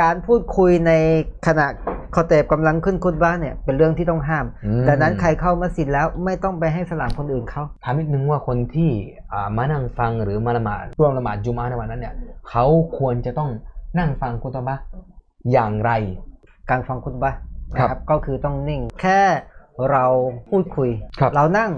การพูดคุยในขณะคอเตบกำลังขึ้นคุตบ้าเนี่ยเป็นเรื่องที่ต้องห้ามอืมดังนั้นใครเข้ามัสยิดแล้วไม่ต้องไปให้สลามคนอื่นเขาถามนิดนึงว่าคนที่อ่ามานั่งฟังหรือมาละหมาดร่วมละหมาดจุมาในวันนั้นเนี่ยเขาควรจะต้องนั่งฟังคุตบะห์อย่างไร การฟังคุตบ้าครับนะครับก็คือต้องนิ่ง แค่เราพูดคุยครับเรานั่ง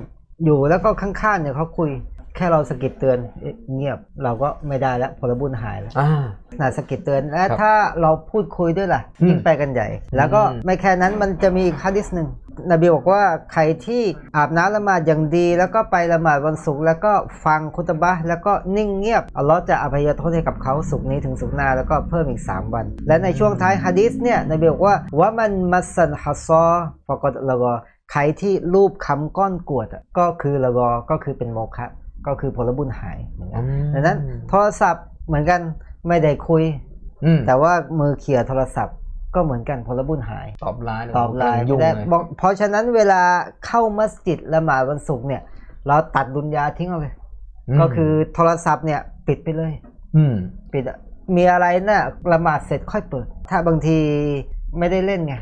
อยู่แล้วก็ข้างๆเนี่ยเขาคุย แค่เราสะกิดเตือนเอ๊ะเงียบเราก็ไม่ได้แล้วผลบุญหายแล้วอ่าขนาดสะกิดเตือนและครับถ้าเราพูดคุยด้วยล่ะอืมยิ่งไปกันใหญ่ แล้วก็อืมไม่แค่นั้นมันจะมีอีกฮะดิษหนึ่งนบีบอกว่าใครที่อาบน้ำละหมาดอย่างดี แล้วก็ไปละหมาดวันศุกร์แล้วก็ฟังคุตบะห์แล้วก็นิ่งเงียบอัลลอฮ์จะอภัยโทษให้กับเขาสุกร์นี้ถึงสุกร์หน้าแล้วก็เพิ่มอีก 3 วัน และในช่วงท้ายฮะดิษเนี่ยนบีบอกว่าว่ามันมัสซันฮัสซอฟกดละกอใครที่รูปคำก้อนกรวดอะก็คือละกอก็คือเป็นโมฆะ ก็คือผลบุญหายเหมือนกันอืมดังนั้นโทรศัพท์เหมือนกันไม่ได้คุยอืมแต่ว่ามือเขี่ยโทรศัพท์ก็เหมือนกันผลบุญหาย ตอบไลน์ตอบไลน์ยุ่งไม่ได้เลยบอกเพราะฉะนั้นเวลาเข้ามัสยิดละหมาดวันศุกร์เนี่ย เราตัดดุนยาทิ้งเอาเลยมก็คือโทรศัพท์เนี่ย ปิดไปเลย อืมปิดอะมีอะไรน่ะละหมาดเสร็จค่อยเปิด ถ้าบางทีไม่ได้เล่นไง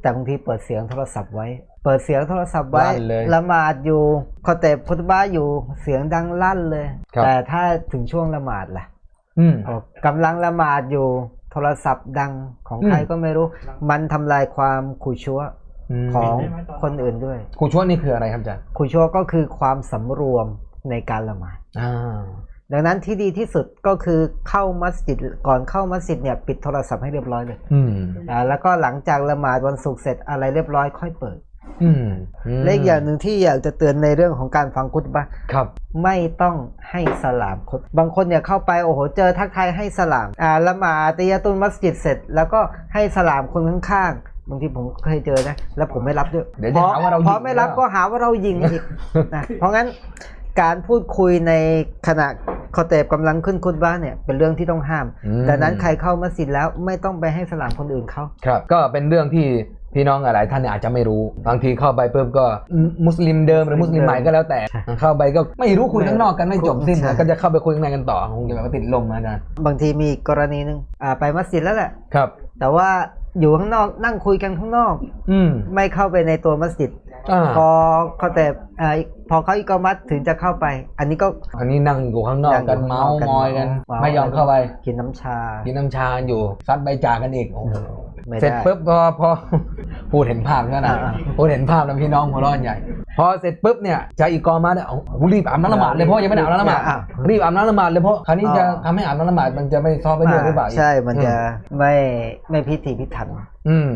แต่บางทีเปิดเสียงโทรศัพท์ไว้ เปิดเสียงโทรศัพท์ไว้ลั่นเลยละหมาดอยู่คอเตบพุทบ้าอยู่เสียงดังลั่นเลย ครับ แต่ถ้าถึงช่วงละหมาดล่ะอืมบอกกำลังละหมาดอยู่โทรศัพท์ดังของใครอืม ก็ไม่รู้ มันทำลายความขุชัวมของคนอื่นด้วยครูช่วยนี่คืออะไรครับอาจารย์ขุชัวก็คือความสำรวมในการละหมาด อ่า ดังนั้นที่ดีที่สุดก็คือเข้ามัสยิดก่อนเข้ามัสยิดเนี่ยปิดโทรศัพท์ให้เรียบร้อยเลยอืมอ่าแล้วก็หลังจากละหมาดวันศุกร์เสร็จอะไรเรียบร้อยค่อยเปิดอืมมและอีกอย่างหนึ่งที่อยากจะเตือนในเรื่องของการฟังคุตบะห์ครับ ไม่ต้องให้สลามคนบางคนเนี่ยเข้าไปโอ้โหเจอทักทายให้สลามอ่าละหมาดตะยะตุนมัสยิดเสร็จ แล้วก็ให้สลามคนข้างๆบางทีผมเคยเจอนะ แล้วผมไม่รับด้วยเดี๋ยวจะหาว่าเราพอยิงไม่รับหรือเปก็ล่าหาว่าเรายิงอีกนะเพราะงั้น การพูดคุยในขณะคอเตบกำลังขึ้นคุตบ้าเนี่ยเป็นเรื่องที่ต้องห้ามอืมดังนั้นใครเข้ามัสยิดแล้วไม่ต้องไปให้สลามคนอื่นเขาครับ ก็เป็นเรื่องที่พี่น้องหลายๆท่านเนี่ยอาจจะไม่รู้ บางทีเข้าไปเพิ่มก็มุสลิมเดิมหรือมุสลิมใหม่ก็แล้วแต่ เข้าไปก็ไม่รู้คุยข้างนอกกันไม่จบสิ้นใช่ก็จะเข้าไปคุยข้างในกันต่อคงจะแบบว่าติดลมนะอาจารย์บางทีมีอีกกรณีหนึ่งอ่าไปมัสยิดแล้วแหละครับ แต่ว่า อยู่ข้างนอกนั่งคุยกันข้างนอก อืม ไม่เข้าไปในตัวมัสยิดอ่าพอเขาแต่อ่าพอเขาอิกอมัดถึงจะเข้าไป อันนี้ก็ อันนี้นั่งอยู่ข้างนอกกันนั่งอยู่เมาส์ข้างนอกกันมอยกัน เมาไม่ยอมเข้าไป กินน้ำชา กินน้ำชาอยู่ซัดใบจากกันอีกโอ้โหไม่ได้ เสร็จปุ๊บพอพอพูดเห็นภาพแล้วนะอ่าพูดเห็นภาพแล้วพี่น้องหัวเร้อนใหญ่ พอเสร็จปุ๊บเนี่ยจะอีกกอมาเนี่ยเอารีบอาบน้ำละหมาดเลยเพราะยังไม่ได้อาบน้ำละหมาดอ่ารีบอาบน้ำละหมาดเลยเพราะคราวนี้จะอ่าทำให้อาบน้ำละหมาดมันจะไม่ซอฟไปเรื่อยหรือเปล่าอีกใช่มันจะไม่ไม่พิถีพิถันอืม